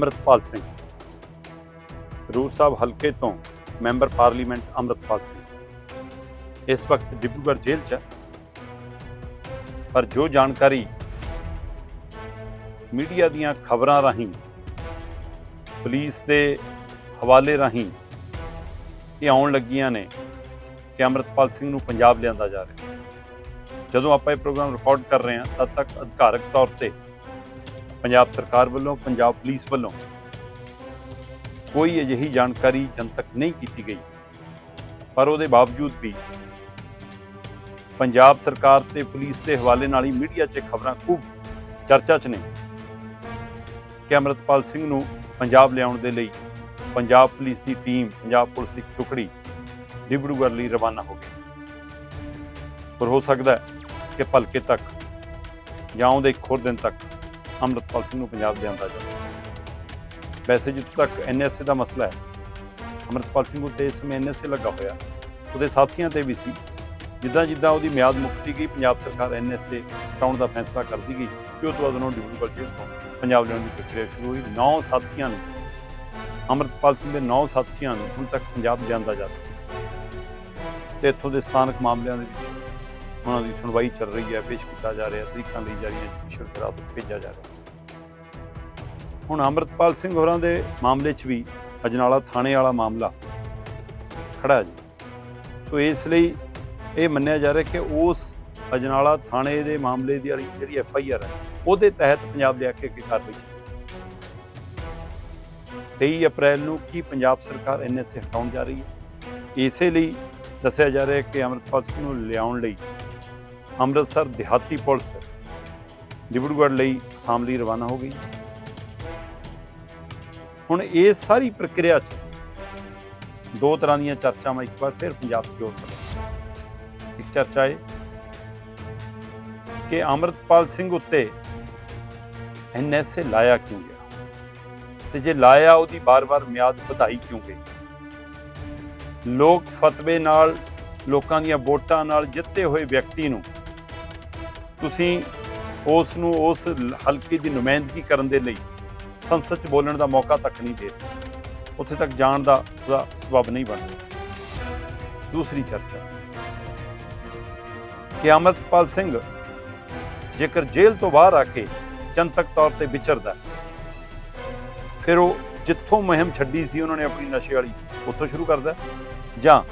ਅੰਮ੍ਰਿਤਪਾਲ ਸਿੰਘ। ਰੂਰ ਸਾਹਿਬ ਹਲਕੇ ਤੋਂ member parliament Amritpal Singh. ਇਸ ਵਕਤ ਡਿਬਰੂਗੜ੍ਹ ਜੇਲ੍ਹ 'ਚ ਪਰ ਜੋ ਜਾਣਕਾਰੀ ਮੀਡੀਆ ਦੀਆਂ ਖਬਰਾਂ ਰਾਹੀਂ, ਪੁਲਿਸ ਦੇ ਹਵਾਲੇ ਰਾਹੀਂ ਇਹ ਆਉਣ ਲੱਗੀਆਂ ਨੇ ਕਿ ਅੰਮ੍ਰਿਤਪਾਲ ਸਿੰਘ ਨੂੰ ਪੰਜਾਬ ਲਿਆਂਦਾ ਜਾ ਰਿਹਾ। ਜਦੋਂ ਆਪਾਂ ਇਹ ਪ੍ਰੋਗਰਾਮ ਰਿਕਾਰਡ ਕਰ ਰਹੇ ਹਾਂ, ਤਦ ਤੱਕ ਅਧਿਕਾਰਕ ਤੌਰ ਤੇ ਪੰਜਾਬ ਸਰਕਾਰ ਵੱਲੋਂ, ਪੰਜਾਬ ਪੁਲਿਸ ਵੱਲੋਂ ਕੋਈ ਅਜਿਹੀ ਜਾਣਕਾਰੀ ਜਨਤਕ ਨਹੀਂ ਕੀਤੀ ਗਈ। ਪਰ ਉਹਦੇ ਬਾਵਜੂਦ ਵੀ ਪੰਜਾਬ ਸਰਕਾਰ ਤੇ ਪੁਲਿਸ ਦੇ ਹਵਾਲੇ ਨਾਲ ਹੀ ਮੀਡੀਆ 'ਚ ਖਬਰਾਂ ਖੂਬ ਚਰਚਾ 'ਚ ਨੇ। ਕਿ ਅੰਮ੍ਰਿਤਪਾਲ ਸਿੰਘ ਨੂੰ ਪੰਜਾਬ ਲਿਆਉਣ ਦੇ ਲਈ ਪੰਜਾਬ ਪੁਲਿਸ ਦੀ ਟੀਮ, ਪੰਜਾਬ ਪੁਲਿਸ ਦੀ ਟੁਕੜੀ ਡਿਬਰੂਗੜ੍ਹ ਲਈ ਰਵਾਨਾ ਹੋ ਗਈ। ਪਰ ਹੋ ਸਕਦਾ ਹੈ ਕਿ ਭਲਕੇ ਤੱਕ ਜਾਂ ਉਹਦੇ ਇੱਕ ਹੋਰ ਦਿਨ ਤੱਕ ਅੰਮ੍ਰਿਤਪਾਲ ਸਿੰਘ ਨੂੰ ਪੰਜਾਬ ਲਿਆਂਦਾ ਜਾਵੇ ਵੈਸੇ ਜਿੱਥੋਂ ਤੱਕ ਐਨਐਸਏ ਦਾ ਮਸਲਾ ਹੈ ਅੰਮ੍ਰਿਤਪਾਲ ਸਿੰਘ ਉੱਤੇ ਇਸ ਸਮੇਂ ਐਨਐਸਏ ਲੱਗਾ ਹੋਇਆ। ਉਹਦੇ ਸਾਥੀਆਂ ਤੇ ਵੀ ਸੀ। ਜਿੱਦਾਂ ਜਿੱਦਾਂ ਉਹਦੀ ਮਿਆਦ ਮੁਕਤੀ ਗਈ, ਪੰਜਾਬ ਸਰਕਾਰ ਐਨਐਸਏ ਹਟਾਉਣ ਦਾ ਫੈਸਲਾ ਕਰਦੀ ਗਈ ਕਿ ਉਹ ਤੋਂ ਬਾਅਦ ਉਹਨੂੰ ਡਿਬਰੂਗੜ੍ਹ ਜੇਲ੍ਹ ਤੋਂ ਪੰਜਾਬ ਲਿਆਉਣ ਦੀ ਪ੍ਰਕਿਰਿਆ ਸ਼ੁਰੂ ਹੋਈ। ਨੌ ਸਾਥੀਆਂ ਨੂੰ ਅੰਮ੍ਰਿਤਪਾਲ ਸਿੰਘ ਦੇ ਨੌ ਸਾਥੀਆਂ ਨੂੰ ਹੁਣ ਤੱਕ ਪੰਜਾਬ ਲਿਆਂਦਾ ਜਾ ਚੁੱਕਾ ਤੇ ਇੱਥੋਂ ਦੇ ਸਥਾਨਕ ਮਾਮਲਿਆਂ ਦੇ ਵਿੱਚ ਉਹਨਾਂ ਦੀ ਸੁਣਵਾਈ ਚੱਲ ਰਹੀ ਹੈ, ਪੇਸ਼ ਕੀਤਾ ਜਾ ਰਿਹਾ, ਤਰੀਕਾਂ ਲਈ ਜਾ ਰਹੀ ਹੈ ਜੁਡੀਸ਼ੀਅਲ ਭੇਜਿਆ ਜਾ ਰਿਹਾ। ਹੁਣ ਅੰਮ੍ਰਿਤਪਾਲ ਸਿੰਘ ਹੋਰਾਂ ਦੇ ਮਾਮਲੇ 'ਚ ਵੀ ਅਜਨਾਲਾ ਥਾਣੇ ਵਾਲਾ ਮਾਮਲਾ ਖੜਾ ਜੀ। ਸੋ ਇਸ ਲਈ ਇਹ ਮੰਨਿਆ ਜਾ ਰਿਹਾ ਕਿ ਉਸ ਅਜਨਾਲਾ ਥਾਣੇ ਦੇ ਮਾਮਲੇ ਦੀ ਜਿਹੜੀ ਐਫ ਆਈ ਆਰ ਹੈ, ਉਹਦੇ ਤਹਿਤ ਪੰਜਾਬ ਲਿਆ ਕੇ ਅੱਗੇ ਕਾਰਵਾਈ ਚੱਲੀ 23 ਅਪ੍ਰੈਲ ਨੂੰ ਕੀ ਪੰਜਾਬ ਸਰਕਾਰ ਐਨਐਸਏ ਹਟਾਉਣ ਜਾ ਰਹੀ ਹੈ? ਇਸੇ ਲਈ ਦੱਸਿਆ ਜਾ ਰਿਹਾ ਕਿ ਅੰਮ੍ਰਿਤਪਾਲ ਸਿੰਘ ਨੂੰ ਲਿਆਉਣ ਲਈ ਅੰਮ੍ਰਿਤਸਰ ਦਿਹਾਤੀ ਪੁਲਿਸ ਡਿਬਰੂਗੜ੍ਹ ਲਈ ਅਸਾਮ ਲਈ ਰਵਾਨਾ ਹੋ ਗਈ। ਹੁਣ ਇਹ ਸਾਰੀ ਪ੍ਰਕਿਰਿਆ 'ਚ ਦੋ ਤਰ੍ਹਾਂ ਦੀਆਂ ਚਰਚਾਵਾਂ, ਇੱਕ ਵਾਰ ਫਿਰ ਪੰਜਾਬ 'ਚ ਜੋੜ ਪਈਆਂ ਇੱਕ ਚਰਚਾ ਇਹ ਕਿ ਅੰਮ੍ਰਿਤਪਾਲ ਸਿੰਘ ਉੱਤੇ ਐਨਐਸਏ ਲਾਇਆ ਕਿਉਂ ਗਿਆ? ਤੇ ਜੇ ਲਾਇਆ, ਉਹਦੀ ਬਾਰ-ਬਾਰ ਮਿਆਦ ਵਧਾਈ ਕਿਉਂ ਗਈ? ਲੋਕ ਫਤਵੇ ਨਾਲ, ਲੋਕਾਂ ਦੀਆਂ ਵੋਟਾਂ ਨਾਲ ਜਿੱਤੇ ਹੋਏ ਵਿਅਕਤੀ ਨੂੰ ਤੁਸੀਂ ਉਸ ਨੂੰ ਉਸ ਹਲਕੇ ਦੀ ਨੁਮਾਇੰਦਗੀ ਕਰਨ ਦੇ ਲਈ ਸੰਸਦ 'ਚ ਬੋਲਣ ਦਾ ਮੌਕਾ ਤੱਕ ਨਹੀਂ ਦੇ ਰਹੇ ਉੱਥੇ ਤੱਕ ਜਾਣ ਦਾ ਉਹਦਾ ਸਬਬ ਨਹੀਂ ਬਣਦਾ ਦੂਸਰੀ ਚਰਚਾ। ਕਿ ਅਮਰਤਪਾਲ ਸਿੰਘ ਜੇਕਰ ਜੇਲ੍ਹ ਤੋਂ ਬਾਹਰ ਆ ਕੇ ਜਨਤਕ ਤੌਰ ਤੇ ਵਿਚਰਦਾ ਫਿਰ ਉਹ ਜਿੱਥੋਂ ਮੁਹਿੰਮ ਛੱਡੀ ਸੀ ਉਹਨਾਂ ਨੇ ਆਪਣੀ ਨਸ਼ੇ ਵਾਲੀ, ਉੱਥੋਂ ਸ਼ੁਰੂ ਕਰਦਾ ਜਾਂ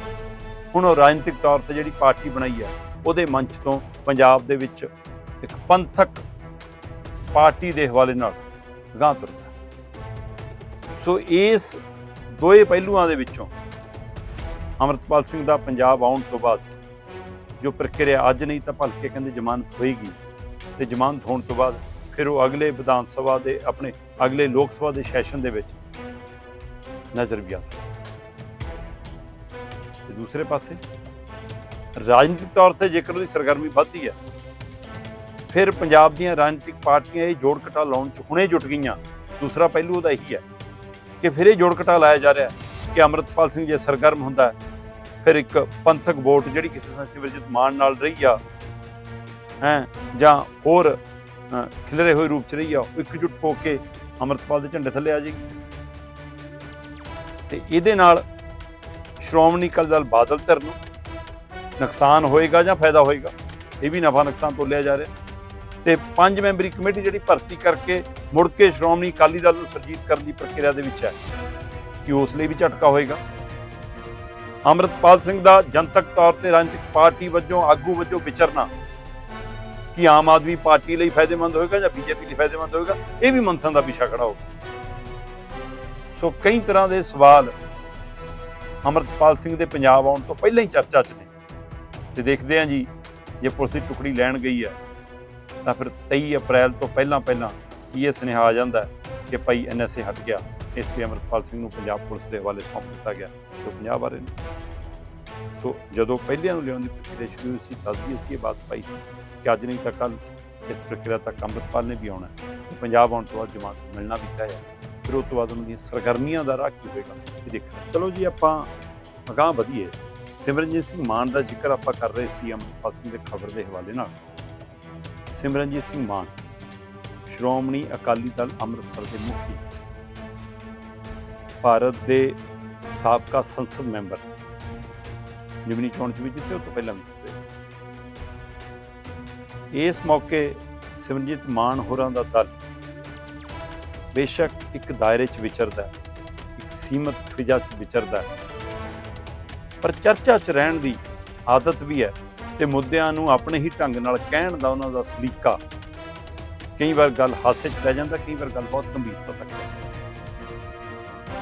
ਹੁਣ ਉਹ ਰਾਜਨੀਤਿਕ ਤੌਰ ਤੇ ਜਿਹੜੀ ਪਾਰਟੀ ਬਣਾਈ ਹੈ, ਉਹਦੇ ਮੰਚ ਤੋਂ ਪੰਜਾਬ ਦੇ ਵਿੱਚ ਇੱਕ ਪੰਥਕ ਪਾਰਟੀ ਦੇ ਹਵਾਲੇ ਨਾਲ ਗਾਂ ਤੁਰਦਾ ਸੋ ਇਸ ਦੋਏ ਪਹਿਲੂਆਂ ਦੇ ਵਿੱਚੋਂ ਅਮਰਤਪਾਲ ਸਿੰਘ ਦਾ ਪੰਜਾਬ ਆਉਣ ਤੋਂ ਬਾਅਦ ਜੋ ਪ੍ਰਕਿਰਿਆ ਅੱਜ ਨਹੀਂ ਤਾਂ ਭਲਕੇ ਕਹਿੰਦੇ ਜ਼ਮਾਨਤ ਹੋਏਗੀ ਤੇ ਜ਼ਮਾਨਤ ਹੋਣ ਤੋਂ ਬਾਅਦ ਫਿਰ ਉਹ ਅਗਲੇ ਵਿਧਾਨ ਸਭਾ ਦੇ ਆਪਣੇ ਅਗਲੇ ਲੋਕ ਸਭਾ ਦੇ ਸੈਸ਼ਨ ਦੇ ਵਿੱਚ ਨਜ਼ਰ ਵੀ ਆ ਸਕਦਾ ਤੇ ਦੂਸਰੇ ਪਾਸੇ ਰਾਜਨੀਤਿਕ ਤੌਰ ਤੇ ਜੇਕਰ ਉਹਦੀ ਸਰਗਰਮੀ ਵੱਧਦੀ ਹੈ ਫਿਰ ਪੰਜਾਬ ਦੀਆਂ ਰਾਜਨੀਤਿਕ ਪਾਰਟੀਆਂ ਇਹ ਜੋੜ ਘਟਾ ਲਾਉਣ ਚ ਹੁਣੇ ਜੁਟ ਗਈਆਂ। ਦੂਸਰਾ ਪਹਿਲੂ ਉਹਦਾ ਇਹੀ ਹੈ ਕਿ ਫਿਰ ਇਹ ਜੋੜ ਘਟਾ ਲਾਇਆ ਜਾ ਰਿਹਾ ਕਿ ਅਮਰਤਪਾਲ ਸਿੰਘ ਜੇ ਸਰਗਰਮ ਹੁੰਦਾ ਫਿਰ ਇੱਕ ਪੰਥਕ ਵੋਟ ਜਿਹੜੀ ਕਿਸੇ ਸੰਸਦੀ ਵਿੱਚ ਮਾਨ ਨਾਲ ਰਹੀ ਆ, ਹੈ, ਜਾਂ ਹੋਰ ਖਿਲਰੇ ਹੋਏ ਰੂਪ ਚ ਰਹੀ ਆ, ਉਹ ਇਕਜੁੱਟ ਹੋ ਕੇ ਅਮਰਤਪਾਲ ਦੇ ਝੰਡੇ ਥੱਲੇ ਆ ਜਾਏਗੀ। ਤੇ ਇਹਦੇ ਨਾਲ ਸ਼੍ਰੋਮਣੀ ਅਕਾਲੀ ਦਲ ਬਾਦਲ ਧਿਰ ਨੂੰ ਨੁਕਸਾਨ ਹੋਏਗਾ ਜਾਂ ਫਾਇਦਾ ਹੋਏਗਾ, ਇਹ ਵੀ ਨਫਾ ਨੁਕਸਾਨ ਤੋਲਿਆ ਜਾ ਰਿਹਾ। ਤੇ ਪੰਜ ਮੈਂਬਰੀ ਕਮੇਟੀ ਜਿਹੜੀ ਭਰਤੀ ਕਰਕੇ ਮੁੜ ਕੇ ਸ਼੍ਰੋਮਣੀ ਅਕਾਲੀ ਦਲ ਨੂੰ ਸਰਜੀਤ ਕਰਨ ਦੀ ਪ੍ਰਕਿਰਿਆ ਦੇ ਵਿੱਚ ਹੈ ਕਿ ਉਸ ਲਈ ਵੀ ਝਟਕਾ ਹੋਏਗਾ। ਅਮਰਤਪਾਲ ਸਿੰਘ ਦਾ ਜਨਤਕ ਤੌਰ ਤੇ ਰਾਜਨੀਤਿਕ ਪਾਰਟੀ ਵੱਜੋਂ ਆਗੂ ਵੱਜੋਂ ਵਿਚਰਨਾ ਕਿ ਆਮ ਆਦਮੀ ਪਾਰਟੀ ਲਈ ਫਾਇਦੇਮੰਦ ਹੋਏਗਾ ਜਾਂ ਬੀਜੇਪੀ ਲਈ ਫਾਇਦੇਮੰਦ ਹੋਏਗਾ? ਇਹ ਵੀ ਮੰਥਨ ਦਾ ਵਿਸ਼ਾ ਖੜਾ ਹੋਊਗਾ। ਸੋ ਕਈ ਤਰ੍ਹਾਂ ਦੇ ਸਵਾਲ ਅਮਰਤਪਾਲ ਸਿੰਘ ਦੇ ਪੰਜਾਬ ਆਉਣ ਤੋਂ ਪਹਿਲਾਂ ਹੀ ਚਰਚਾ 'ਚ ਨੇ। ਤੇ ਦੇਖਦੇ ਹਾਂ ਜੀ, ਜੇ ਪੁਲਿਸ ਦੀ ਟੁਕੜੀ ਲੈਣ ਗਈ ਹੈ ਤਾਂ ਫਿਰ 23 ਅਪ੍ਰੈਲ ਤੋਂ ਪਹਿਲਾਂ ਪਹਿਲਾਂ ਕੀ ਇਹ ਸੁਨੇਹਾ ਆ ਜਾਂਦਾ ਕਿ ਭਾਈ ਐਨਐਸਏ ਹਟ ਗਿਆ, ਇਸ ਲਈ ਅਮਰਪਾਲ ਸਿੰਘ ਨੂੰ ਪੰਜਾਬ ਪੁਲਿਸ ਦੇ ਹਵਾਲੇ ਸੌਂਪ ਦਿੱਤਾ ਗਿਆ, ਜੋ ਪੰਜਾਬ ਬਾਰੇ ਨੇ। ਸੋ ਜਦੋਂ ਪਹਿਲਿਆਂ ਨੂੰ ਲਿਆਉਣ ਦੀ ਪ੍ਰਕਿਰਿਆ ਸ਼ੁਰੂ ਹੋਈ ਸੀ ਤਦ ਵੀ ਅਸੀਂ ਇਹ ਬਾਤ ਪਾਈ ਸੀ ਕਿ ਅੱਜ ਨਹੀਂ ਤਾਂ ਕੱਲ ਇਸ ਪ੍ਰਕਿਰਿਆ ਤੱਕ ਅੰਮ੍ਰਿਤਪਾਲ ਨੇ ਵੀ ਆਉਣਾ ਪੰਜਾਬ ਆਉਣ ਤੋਂ ਬਾਅਦ ਜਮਾਤ ਮਿਲਣਾ ਵੀ ਤੈਅ ਹੈ। ਫਿਰ ਉਸ ਤੋਂ ਬਾਅਦ ਉਹਨਾਂ ਦੀਆਂ ਸਰਗਰਮੀਆਂ ਦਾ ਰਾਹ ਕੀ ਹੋਏਗਾ, ਇਹ ਦੇਖਣਾ। ਚਲੋ ਜੀ, ਆਪਾਂ ਅਗਾਂਹ ਵਧੀਏ। ਸਿਮਰਨਜੀਤ ਸਿੰਘ ਮਾਨ ਦਾ ਜ਼ਿਕਰ ਆਪਾਂ ਕਰ ਰਹੇ ਸੀ ਅੰਮ੍ਰਿਤਪਾਲ ਸਿੰਘ ਦੇ ਖਬਰ ਦੇ ਹਵਾਲੇ ਨਾਲ। ਸਿਮਰਨਜੀਤ ਸਿੰਘ ਮਾਨ ਸ਼੍ਰੋਮਣੀ ਅਕਾਲੀ ਦਲ ਅੰਮ੍ਰਿਤਸਰ ਦੇ ਮੁਖੀ ਭਾਰਤ ਦੇ ਸਾਬਕਾ ਸੰਸਦ ਮੈਂਬਰ ਜਿਮਨੀ ਚੋਣ ਚ ਵੀ ਜਿੱਤੇ ਉਹ ਤੋਂ ਪਹਿਲਾਂ ਵੀ ਜਿੱਤੇ। ਇਸ ਮੌਕੇ ਸਿਮਰਨਜੀਤ ਮਾਨ ਹੋਰਾਂ ਦਾ ਦਲ ਬੇਸ਼ੱਕ ਇੱਕ ਦਾਇਰੇ 'ਚ ਵਿਚਰਦਾ ਹੈ, ਇੱਕ ਸੀਮਤ ਫਿਜ਼ਾ 'ਚ ਵਿਚਰਦਾ ਹੈ, ਪਰ ਚਰਚਾ 'ਚ ਰਹਿਣ ਦੀ ਆਦਤ ਵੀ ਹੈ। ਤੇ ਮੁੱਦਿਆਂ ਨੂੰ ਆਪਣੇ ਹੀ ਢੰਗ ਨਾਲ ਕਹਿਣ ਦਾ ਉਹਨਾਂ ਦਾ ਸਲੀਕਾ। ਕਈ ਵਾਰ ਗੱਲ ਹਾਸੇ 'ਚ ਰਹਿ ਜਾਂਦਾ, ਕਈ ਵਾਰ ਗੱਲ ਬਹੁਤ ਗੰਭੀਰਤਾ ਤੱਕ ਜਾਂਦੀ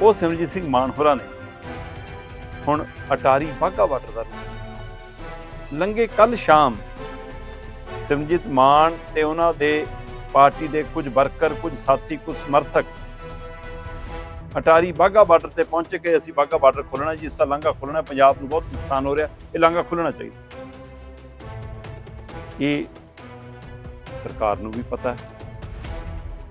ਉਹ ਸਿਮਰਜੀਤ ਸਿੰਘ ਮਾਨਹੋਰਾ ਨੇ ਹੁਣ ਅਟਾਰੀ ਬਾਘਾ ਬਾਰਡਰ ਦਾ ਰੁਖ। ਲੰਘੇ ਕੱਲ ਸ਼ਾਮ ਸਿਮਰਜੀਤ ਮਾਨ ਤੇ ਉਹਨਾਂ ਦੇ ਪਾਰਟੀ ਦੇ ਕੁਝ ਵਰਕਰ, ਕੁਝ ਸਾਥੀ, ਕੁਝ ਸਮਰਥਕ ਅਟਾਰੀ ਬਾਘਾ ਬਾਰਡਰ ਤੇ ਪਹੁੰਚ ਕੇ ਅਸੀਂ ਬਾਘਾ ਬਾਰਡਰ ਖੋਲਣਾ ਜੀ, ਇਸ ਦਾ ਲਾਂਘਾ ਖੋਲਣਾ ਪੰਜਾਬ ਨੂੰ ਬਹੁਤ ਨੁਕਸਾਨ ਹੋ ਰਿਹਾ, ਇਹ ਲਾਂਘਾ ਖੁੱਲਣਾ ਚਾਹੀਦਾ। ਇਹ ਸਰਕਾਰ ਨੂੰ ਵੀ ਪਤਾ ਹੈ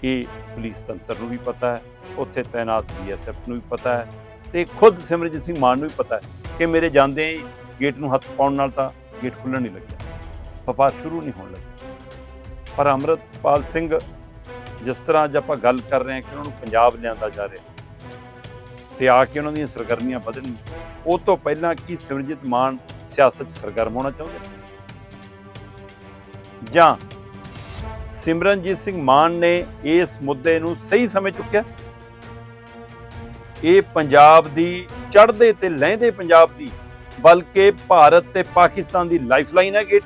ਇਹ ਪੁਲਿਸ ਤੰਤਰ ਨੂੰ ਵੀ ਪਤਾ ਹੈ, ਉੱਥੇ ਤਾਇਨਾਤ ਬੀਐਸਐਫ ਨੂੰ ਵੀ ਪਤਾ ਹੈ ਤੇ ਖੁਦ ਸਿਮਰਜੀਤ ਸਿੰਘ ਮਾਨ ਨੂੰ ਵੀ ਪਤਾ ਹੈ ਕਿ ਮੇਰੇ ਜਾਂਦੇ ਗੇਟ ਨੂੰ ਹੱਥ ਪਾਉਣ ਨਾਲ ਤਾਂ ਗੇਟ ਖੁੱਲਣ ਨਹੀਂ ਲੱਗਿਆ, ਵਪਾਰ ਸ਼ੁਰੂ ਨਹੀਂ ਹੋਣ ਲੱਗਿਆ ਪਰ ਅੰਮ੍ਰਿਤਪਾਲ ਸਿੰਘ, ਜਿਸ ਤਰ੍ਹਾਂ ਅੱਜ ਆਪਾਂ ਗੱਲ ਕਰ ਰਹੇ ਹਾਂ ਕਿ ਉਹਨਾਂ ਨੂੰ ਪੰਜਾਬ ਲਿਆਂਦਾ ਜਾ ਰਿਹਾ ਤੇ ਆ ਕੇ ਉਹਨਾਂ ਦੀਆਂ ਸਰਗਰਮੀਆਂ ਵਧਣਗੀਆਂ, ਉਹ ਤੋਂ ਪਹਿਲਾਂ ਕੀ ਸਿਮਰਜੀਤ ਮਾਨ ਸਿਆਸਤ 'ਚ ਸਰਗਰਮ ਹੋਣਾ ਚਾਹੁੰਦੇ ਜਾਂ ਸਿਮਰਨਜੀਤ ਸਿੰਘ ਮਾਨ ਨੇ ਇਸ ਮੁੱਦੇ ਨੂੰ ਸਹੀ ਸਮੇਂ ਚੁੱਕਿਆ? ਇਹ ਪੰਜਾਬ ਦੀ ਚੜ੍ਹਦੇ ਤੇ ਲਹਿੰਦੇ ਪੰਜਾਬ ਦੀ, ਬਲਕਿ ਭਾਰਤ ਤੇ ਪਾਕਿਸਤਾਨ ਦੀ ਲਾਈਫਲਾਈਨ ਹੈ ਗੇਟ,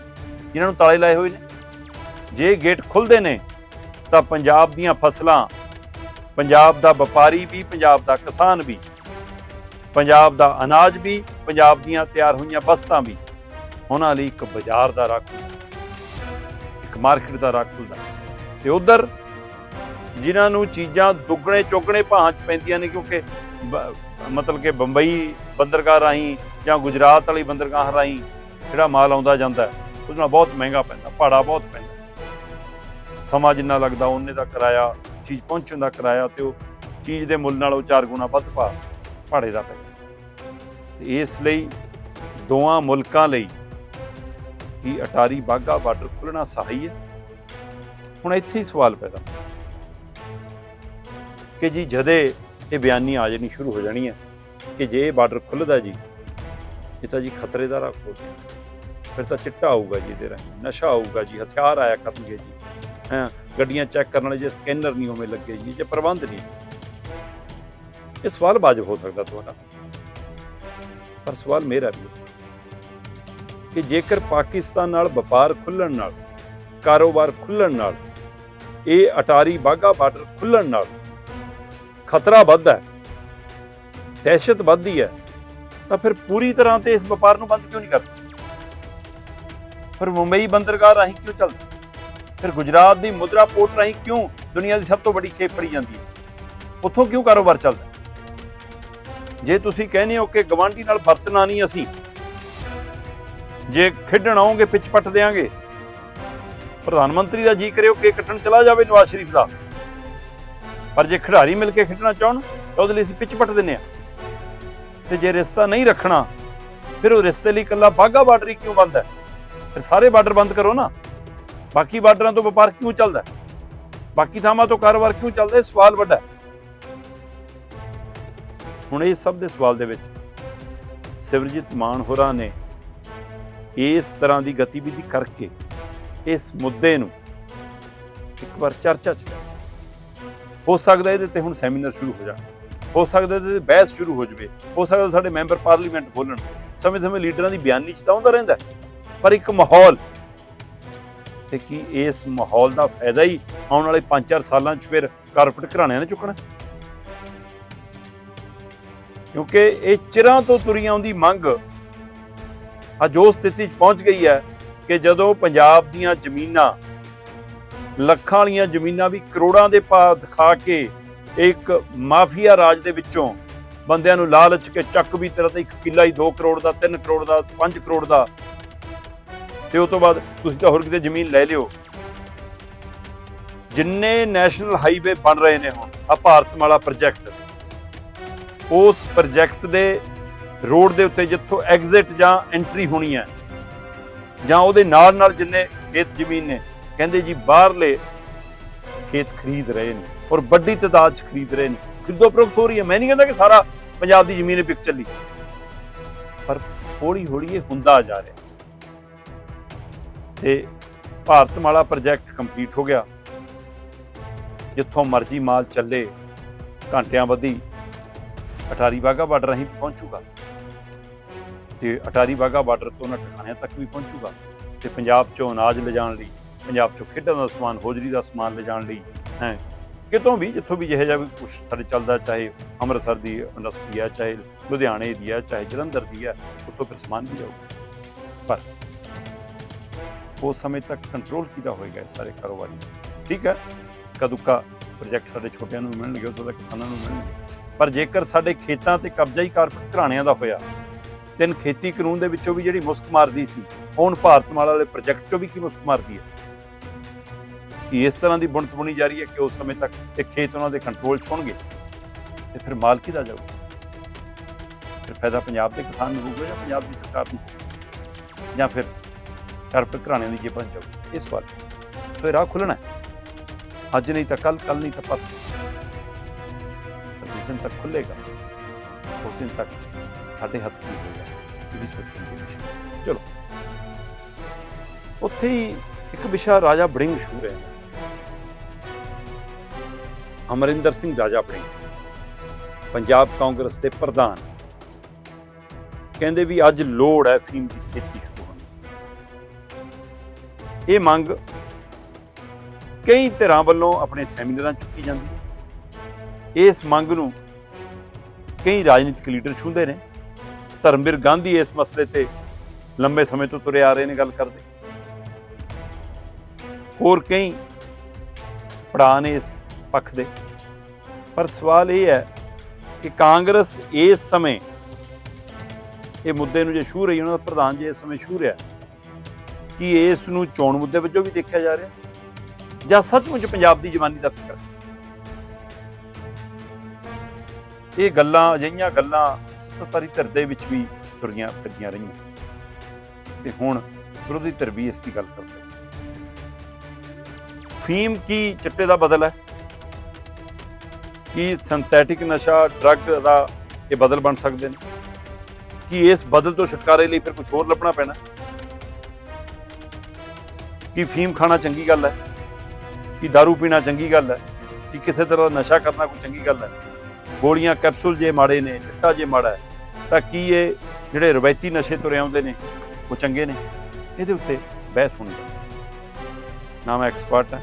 ਜਿਨ੍ਹਾਂ ਨੂੰ ਤਾਲੇ ਲਾਏ ਹੋਏ ਨੇ। ਜੇ ਗੇਟ ਖੁੱਲਦੇ ਨੇ, ਤਾਂ ਪੰਜਾਬ ਦੀਆਂ ਫਸਲਾਂ, ਪੰਜਾਬ ਦਾ ਵਪਾਰੀ ਵੀ, ਪੰਜਾਬ ਦਾ ਕਿਸਾਨ ਵੀ, ਪੰਜਾਬ ਦਾ ਅਨਾਜ ਵੀ, ਪੰਜਾਬ ਦੀਆਂ ਤਿਆਰ ਹੋਈਆਂ ਵਸਤਾਂ ਵੀ, ਉਹਨਾਂ ਲਈ ਇੱਕ ਬਾਜ਼ਾਰ ਦਾ ਰਾਹ ਮਾਰਕੀਟ ਦਾ ਰਾਹ ਖੁੱਲਦਾ ਤੇ ਉਧਰ ਜਿਨ੍ਹਾਂ ਨੂੰ ਚੀਜ਼ਾਂ ਦੁੱਗਣੇ ਚੌਗਣੇ ਭਾਅ 'ਚ ਪੈਂਦੀਆਂ ਨੇ ਕਿਉਂਕਿ ਬ- ਮਤਲਬ ਕਿ ਬੰਬਈ ਬੰਦਰਗਾਹ ਰਾਹੀਂ ਜਾਂ ਗੁਜਰਾਤ ਵਾਲੀ ਬੰਦਰਗਾਹ ਰਾਹੀਂ ਜਿਹੜਾ ਮਾਲ ਆਉਂਦਾ ਜਾਂਦਾ ਹੈ, ਉਹਦੇ ਨਾਲ ਬਹੁਤ ਮਹਿੰਗਾ ਪੈਂਦਾ ਭਾੜਾ ਬਹੁਤ ਪੈਂਦਾ ਸਮਾਂ ਜਿੰਨਾ ਲੱਗਦਾ ਉਹਨੇ ਦਾ ਕਿਰਾਇਆ ਚੀਜ਼ ਪਹੁੰਚਣ ਦਾ ਕਿਰਾਇਆ ਤੇ ਉਹ ਚੀਜ਼ ਦੇ ਮੁੱਲ ਨਾਲ ਉਹ ਚਾਰ ਗੁਣਾ ਵੱਧ ਭਾ ਭਾੜੇ ਦਾ ਪੈਂਦਾ ਤੇ ਇਸ ਲਈ ਦੋਵਾਂ ਮੁਲਕਾਂ ਲਈ ਕਿ ਅਟਾਰੀ ਬਾਗਾ ਬਾਰਡਰ ਖੁੱਲਣਾ ਸਹੀ ਹੈ। ਹੁਣ ਇੱਥੇ ਹੀ ਸਵਾਲ ਪੈਦਾ ਕਿ ਜੀ ਜਦੇ ਇਹ ਬਿਆਨੀ ਆ ਜਾਣੀ ਸ਼ੁਰੂ ਹੋ ਜਾਣੀ ਹੈ ਕਿ ਜੇ ਇਹ ਬਾਰਡਰ ਖੁੱਲਦਾ ਜੀ, ਇਹ ਤਾਂ ਜੀ ਖਤਰੇ ਦਾ ਰਾਹ ਖੋਲ ਫਿਰ ਤਾਂ ਚਿੱਟਾ ਆਊਗਾ ਜੀ ਇਹਦੇ ਰਾਹੀਂ, ਨਸ਼ਾ ਆਊਗਾ ਜੀ, ਹਥਿਆਰ ਆਇਆ ਕਰਨਗੇ ਜੀ। ਹੈਂ, ਗੱਡੀਆਂ ਚੈੱਕ ਕਰਨ ਵਾਲੇ ਜੇ ਸਕੈਨਰ ਨਹੀਂ ਉਵੇਂ ਲੱਗੇ ਜੀ, ਜੇ ਪ੍ਰਬੰਧ ਨਹੀਂ। ਇਹ ਸਵਾਲ ਵਾਜਬ ਹੋ ਸਕਦਾ ਤੁਹਾਡਾ। ਪਰ ਸਵਾਲ ਮੇਰਾ ਵੀ ਹੈ। ਕਿ ਜੇਕਰ ਪਾਕਿਸਤਾਨ ਨਾਲ ਵਪਾਰ ਖੁੱਲਣ ਨਾਲ, ਕਾਰੋਬਾਰ ਖੁੱਲਣ ਨਾਲ, ਇਹ ਅਟਾਰੀ ਬਾਗਾ ਬਾਰਡਰ ਖੁੱਲਣ ਨਾਲ ਖਤਰਾ ਵੱਧਦਾ ਹੈ, ਦਹਿਸ਼ਤ ਵੱਧਦੀ ਹੈ, ਤਾਂ ਫਿਰ ਪੂਰੀ ਤਰ੍ਹਾਂ ਤੇ ਇਸ ਵਪਾਰ ਨੂੰ ਬੰਦ ਕਿਉਂ ਨਹੀਂ ਕਰਦੇ? ਫਿਰ ਮੁੰਬਈ ਬੰਦਰਗਾਹ ਰਾਹੀਂ ਕਿਉਂ ਚੱਲਦਾ? ਫਿਰ ਗੁਜਰਾਤ ਦੀ ਮੁਦਰਾ ਪੋਰਟ ਰਾਹੀਂ ਕਿਉਂ ਦੁਨੀਆ ਦੀ ਸਭ ਤੋਂ ਵੱਡੀ ਖੇਪ ਫੜੀ ਜਾਂਦੀ ਹੈ? ਉੱਥੋਂ ਕਿਉਂ ਕਾਰੋਬਾਰ ਚੱਲਦਾ ਜੇ ਤੁਸੀਂ ਕਹਿੰਦੇ ਹੋ ਕਿ ਗਵਾਂਢੀ ਨਾਲ ਵਰਤਣਾ ਨਹੀਂ ਅਸੀਂ ਜੇ ਖੇਡਣ ਆਉਂਗੇ ਪਿੱਚ ਪੱਟ ਦੇਾਂਗੇ ਪ੍ਰਧਾਨ ਮੰਤਰੀ ਦਾ ਜੀ ਕਰਿਓ ਕਿ ਕੱਟਣ ਚਲਾ ਜਾਵੇ ਨਵਾਜ਼ ਸ਼ਰੀਫ ਦਾ। ਪਰ ਜੇ ਖਿਡਾਰੀ ਮਿਲ ਕੇ ਖੇਡਣਾ ਚਾਹਣ, ਤਾਂ ਉਹਦੇ ਲਈ ਅਸੀਂ ਪਿੱਚ ਪੱਟ ਦਿੰਨੇ ਆ। ਤੇ ਜੇ ਰਿਸ਼ਤਾ ਨਹੀਂ ਰੱਖਣਾ, ਫਿਰ ਉਹ ਰਿਸ਼ਤੇ ਲਈ ਇਕੱਲਾ ਬਾਗਾ ਬਾਰਡਰ ਹੀ ਕਿਉਂ ਬੰਦ ਹੈ? ਫਿਰ ਸਾਰੇ ਬਾਰਡਰ ਬੰਦ ਕਰੋ ਨਾ। ਬਾਕੀ ਬਾਰਡਰਾਂ ਤੋਂ ਵਪਾਰ ਕਿਉਂ ਚੱਲਦਾ ਬਾਕੀ ਥਾਵਾਂ ਤੋਂ ਕਾਰੋਬਾਰ ਕਿਉਂ ਚੱਲਦਾ ਇਹ ਸਵਾਲ ਵੱਡਾ ਹੁਣ ਇਹ ਸਭ ਦੇ ਸਵਾਲ ਦੇ ਵਿੱਚ ਸਿਵਰਜੀਤ ਮਾਨ ਹੋਰਾਂ ਨੇ ਇਸ ਤਰ੍ਹਾਂ ਦੀ ਗਤੀਵਿਧੀ ਕਰਕੇ ਇਸ ਮੁੱਦੇ ਨੂੰ ਇੱਕ ਵਾਰ ਚਰਚਾ ਚ ਹੋ ਸਕਦਾ ਇਹਦੇ ਤੇ ਹੁਣ ਸੈਮੀਨਾਰ ਸ਼ੁਰੂ ਹੋ ਜਾਣ। ਹੋ ਸਕਦਾ ਇਹਦੇ ਤੇ ਬਹਿਸ ਸ਼ੁਰੂ ਹੋ ਜਾਵੇ। ਹੋ ਸਕਦਾ ਸਾਡੇ ਮੈਂਬਰ ਪਾਰਲੀਮੈਂਟ ਬੋਲਣ ਸਮੇਂ-ਸਮੇਂ ਲੀਡਰਾਂ ਦੀ ਬਿਆਨੀ ਚ ਤਾਂ ਆਉਂਦਾ ਰਹਿੰਦਾ ਪਰ ਇੱਕ ਮਾਹੌਲ ਤੇ ਕੀ ਇਸ ਮਾਹੌਲ ਦਾ ਫਾਇਦਾ ਹੀ ਆਉਣ ਵਾਲੇ 5-4 ਸਾਲਾਂ 'ਚ ਫਿਰ ਕਾਰਪੋਰੇਟ ਘਰਾਣਿਆਂ ਨੇ ਚੁੱਕਣਾ ਕਿਉਂਕਿ ਇਹ ਚਿਰਾਂ ਤੋਂ ਤੁਰੀ ਆਉਂਦੀ ਮੰਗ ਅੱਜ ਉਹ ਸਥਿਤੀ 'ਚ ਪਹੁੰਚ ਗਈ ਹੈ ਕਿ ਜਦੋਂ ਪੰਜਾਬ ਦੀਆਂ ਜ਼ਮੀਨਾਂ, ਲੱਖਾਂ ਵਾਲੀਆਂ ਜ਼ਮੀਨਾਂ ਵੀ ਕਰੋੜਾਂ ਦੇ ਭਾਅ ਦਿਖਾ ਕੇ ਇੱਕ ਮਾਫੀਆ ਰਾਜ ਦੇ ਵਿੱਚੋਂ ਬੰਦਿਆਂ ਨੂੰ ਲਾਲਚ ਕੇ ਚੱਕ ਵੀ ਤੇਰਾ ਤਾਂ ਇੱਕ ਕਿੱਲਾ ਹੀ 2 ਕਰੋੜ ਦਾ 3 ਕਰੋੜ ਦਾ 5 ਕਰੋੜ ਦਾ। ਤੇ ਉਸ ਤੋਂ ਬਾਅਦ ਤੁਸੀਂ ਤਾਂ ਹੋਰ ਕਿਤੇ ਜ਼ਮੀਨ ਲੈ ਲਿਓ। ਜਿੰਨੇ ਨੈਸ਼ਨਲ ਹਾਈਵੇ ਬਣ ਰਹੇ ਨੇ ਹੁਣ, ਆ ਭਾਰਤਮਾਲਾ ਪ੍ਰੋਜੈਕਟ, ਉਸ ਪ੍ਰੋਜੈਕਟ ਦੇ ਰੋਡ ਦੇ ਉੱਤੇ ਜਿੱਥੋਂ ਐਗਜ਼ਿਟ ਜਾਂ ਐਂਟਰੀ ਹੋਣੀ ਹੈ, ਜਾਂ ਉਹਦੇ ਨਾਲ ਨਾਲ ਜਿੰਨੇ ਖੇਤ ਜ਼ਮੀਨ ਨੇ, ਕਹਿੰਦੇ ਜੀ ਬਾਹਰਲੇ ਖੇਤ ਖਰੀਦ ਰਹੇ ਨੇ ਔਰ ਵੱਡੀ ਤਾਦਾਦ 'ਚ ਖਰੀਦ ਰਹੇ ਨੇ। ਖਿੱਦੋ ਪ੍ਰੋਕਤ ਹੋ ਰਹੀ ਹੈ। ਮੈਂ ਨਹੀਂ ਕਹਿੰਦਾ ਕਿ ਸਾਰਾ ਪੰਜਾਬ ਦੀ ਜ਼ਮੀਨ ਵਿਕ ਚੱਲੀ। ਪਰ ਹੌਲੀ ਹੌਲੀ ਇਹ ਹੁੰਦਾ ਜਾ ਰਿਹਾ। ਤੇ ਭਾਰਤਮਾਲਾ ਪ੍ਰੋਜੈਕਟ ਕੰਪਲੀਟ ਹੋ ਗਿਆ। ਜਿੱਥੋਂ ਮਰਜ਼ੀ ਮਾਲ ਚੱਲੇ, ਘੰਟਿਆਂ ਵਧੀ, ਅਟਾਰੀ ਵਾਹਗਾ ਬਾਰਡਰ ਰਾਹੀਂ ਪਹੁੰਚੂਗਾ। ਤੇ ਅਟਾਰੀ ਵਾਹਗਾ ਬਾਰਡਰ ਤੋਂ ਉਹਨਾਂ ਟਿਕਾਣਿਆਂ ਤੱਕ ਵੀ ਪਹੁੰਚੂਗਾ ਤੇ ਪੰਜਾਬ ਚੋਂ ਅਨਾਜ ਲਿਜਾਣ ਲਈ, ਪੰਜਾਬ ਚੋਂ ਖੇਡਾਂ ਦਾ ਸਮਾਨ, ਹੋਜਰੀ ਦਾ ਸਮਾਨ ਲਿਜਾਣ ਲਈ ਹੈ। ਕਿਤੋਂ ਵੀ, ਜਿੱਥੋਂ ਵੀ ਜਿਹੇ ਜਿਹਾ ਵੀ ਕੁਝ ਸਾਡੇ ਚੱਲਦਾ, ਚਾਹੇ ਅੰਮ੍ਰਿਤਸਰ ਦੀ ਇੰਡਸਟਰੀ ਹੈ ਚਾਹੇ ਲੁਧਿਆਣੇ ਦੀ ਹੈ ਚਾਹੇ ਜਲੰਧਰ ਦੀ ਹੈ ਉੱਥੋਂ ਫਿਰ ਸਮਾਨ ਵੀ ਜਾਊਗਾ। ਪਰ ਉਸ ਸਮੇਂ ਤੱਕ ਕੰਟਰੋਲ ਕੀਤਾ ਹੋਏਗਾ ਇਹ ਸਾਰੇ ਕਾਰੋਬਾਰੀ? ਠੀਕ ਹੈ? ਕਦੁੱਕਾ ਪ੍ਰੋਜੈਕਟ ਸਾਡੇ ਛੋਟਿਆਂ ਨੂੰ ਮਿਲਣਗੇ, ਉਸ ਤੱਕ ਕਿਸਾਨਾਂ ਨੂੰ ਮਿਲਣਗੇ। ਪਰ ਜੇਕਰ ਸਾਡੇ ਖੇਤਾਂ ਤੇ ਕਬਜ਼ਾ ਹੀ ਕਾਰਪੋਰੇਟ ਘਰਾਣਿਆਂ ਦਾ ਹੋਇਆ ਤਿੰਨ ਖੇਤੀ ਕਾਨੂੰਨ ਦੇ ਵਿੱਚੋਂ ਵੀ ਜਿਹੜੀ ਮੁਸਕ ਮਾਰਦੀ ਸੀ, ਹੁਣ ਭਾਰਤਮਾਲਾ ਵਾਲੇ ਪ੍ਰੋਜੈਕਟ ਚੋਂ ਵੀ ਕੀ ਮੁਸਕ ਮਾਰਦੀ ਹੈ? ਕਿ ਇਸ ਤਰ੍ਹਾਂ ਦੀ ਬੁਣਤ ਬੁਣੀ ਜਾ ਰਹੀ ਹੈ ਕਿ ਉਸ ਸਮੇਂ ਤੱਕ ਇਹ ਖੇਤ ਉਹਨਾਂ ਦੇ ਕੰਟਰੋਲ 'ਚ ਹੋਣਗੇ? ਤੇ ਫਿਰ ਮਾਲ ਕਿਹਦਾ ਜਾਊ ਫਿਰ ਫਾਇਦਾ ਪੰਜਾਬ ਦੇ ਕਿਸਾਨ ਨੂੰ ਹੋਊਗਾ ਜਾਂ ਪੰਜਾਬ ਦੀ ਸਰਕਾਰ ਨੂੰ ਜਾਂ ਫਿਰ ਕਾਰਪੋਰੇਟ ਘਰਾਣਿਆਂ ਦੀ ਜੇਬਾਂ 'ਚ ਜਾਊ ਇਸ ਵਾਰ। ਸੋ ਇਹ ਰਾਹ ਖੁੱਲਣਾ ਅੱਜ ਨਹੀਂ ਤਾਂ ਕੱਲ ਕੱਲ ਨਹੀਂ ਤਾਂ ਪਰਸੋਂ। ਜਿਸ ਦਿਨ ਤੱਕ ਖੁੱਲੇਗਾ ਉਸ ਦਿਨ ਤੱਕ ਸਾਡੇ ਹੱਥ ਕੀ ਹੋਏਗਾ ਇਹ ਵੀ ਸੋਚਣ ਦੀ ਵਿਸ਼ਾ ਚਲੋ। ਉੱਥੇ ਹੀ ਇੱਕ ਵਿਸ਼ਾ ਰਾਜਾ ਬੜਿੰਗ ਮਸ਼ਹੂਰ ਹੈ। ਅਮਰਿੰਦਰ ਸਿੰਘ ਰਾਜਾ ਬੜਿੰਗ ਪੰਜਾਬ ਕਾਂਗਰਸ ਦੇ ਪ੍ਰਧਾਨ। ਕਹਿੰਦੇ ਵੀ ਅੱਜ ਲੋੜ ਹੈ ਫੀਮ ਦੀ ਖੇਤੀ ਹੋਣ ਇਹ ਮੰਗ ਕਈ ਧਿਰਾਂ ਵੱਲੋਂ ਆਪਣੇ ਸੈਮੀਨਾਰਾਂ ਚੁੱਕੀ ਜਾਂਦੀ। ਇਸ ਮੰਗ ਨੂੰ ਕਈ ਰਾਜਨੀਤਿਕ ਲੀਡਰ ਛੂੰਹਦੇ ਨੇ। ਧਰਮਵੀਰ ਗਾਂਧੀ ਇਸ ਮਸਲੇ ਤੇ ਲੰਬੇ ਸਮੇਂ ਤੋਂ ਤੁਰੇ ਆ ਰਹੇ ਨੇ ਗੱਲ ਕਰਦੇ। ਹੋਰ ਕਈ ਪੜਾਅ ਨੇ ਇਸ ਪੱਖ ਦੇ। ਪਰ ਸਵਾਲ ਇਹ ਹੈ ਕਿ ਕਾਂਗਰਸ ਇਸ ਸਮੇਂ ਇਹ ਮੁੱਦੇ ਨੂੰ ਜੇ ਛੂਹ ਰਹੀ ਉਹਨਾਂ ਦਾ ਪ੍ਰਧਾਨ ਜੇ ਇਸ ਸਮੇਂ ਛੂਹ ਰਿਹਾ ਕਿ ਇਸ ਨੂੰ ਚੋਣ ਮੁੱਦੇ ਵਜੋਂ ਵੀ ਦੇਖਿਆ ਜਾ ਰਿਹਾ ਜਾਂ ਸੱਚਮੁੱਚ ਪੰਜਾਬ ਦੀ ਜਵਾਨੀ ਦਾ ਫਿਕਰ ਇਹ ਗੱਲਾਂ, ਅਜਿਹੀਆਂ ਗੱਲਾਂ ਸੱਤਾਧਾਰੀ ਧਿਰ ਦੇ ਵਿੱਚ ਵੀ ਤੁਰੀਆਂ ਫਿਰਦੀਆਂ ਰਹੀਆਂ। ਤੇ ਹੁਣ ਵਿਰੋਧੀ ਧਿਰ ਵੀ ਇਸ ਦੀ ਗੱਲ ਕਰਦੇ ਫੀਮ ਕੀ ਚਿੱਟੇ ਦਾ ਬਦਲ ਹੈ? ਕੀ ਸਿੰਥੈਟਿਕ ਨਸ਼ਾ ਡਰੱਗ ਦਾ ਇਹ ਬਦਲ ਬਣ ਸਕਦੇ ਨੇ? ਕੀ ਇਸ ਬਦਲ ਤੋਂ ਛੁਟਕਾਰੇ ਲਈ ਫਿਰ ਕੁਝ ਹੋਰ ਲੱਭਣਾ ਪੈਣਾ? ਕੀ ਫੀਮ ਖਾਣਾ ਚੰਗੀ ਗੱਲ ਹੈ? ਕਿ दारू ਪੀਣਾ ਚੰਗੀ ਗੱਲ ਹੈ? ਕਿ ਕਿਸੇ ਤਰ੍ਹਾਂ ਦਾ ਨਸ਼ਾ ਕਰਨਾ ਕੋਈ ਚੰਗੀ ਗੱਲ ਹੈ? ਗੋਲੀਆਂ ਕੈਪਸੂਲ ਜੇ ਮਾੜੇ ਨੇ, ਚਿੱਟਾ ਜੇ ਮਾੜਾ ਹੈ। ਤਾਂ ਕੀ ਇਹ ਜਿਹੜੇ ਰਵਾਇਤੀ ਨਸ਼ੇ ਤੁਰੇ ਆਉਂਦੇ ਨੇ ਉਹ ਚੰਗੇ ਨੇ ਇਹਦੇ ਉੱਤੇ ਬਹਿਸ ਹੋਣੀ ਚਾਹੀਦੀ ਨਾ ਮੈਂ ਐਕਸਪਰਟ ਹਾਂ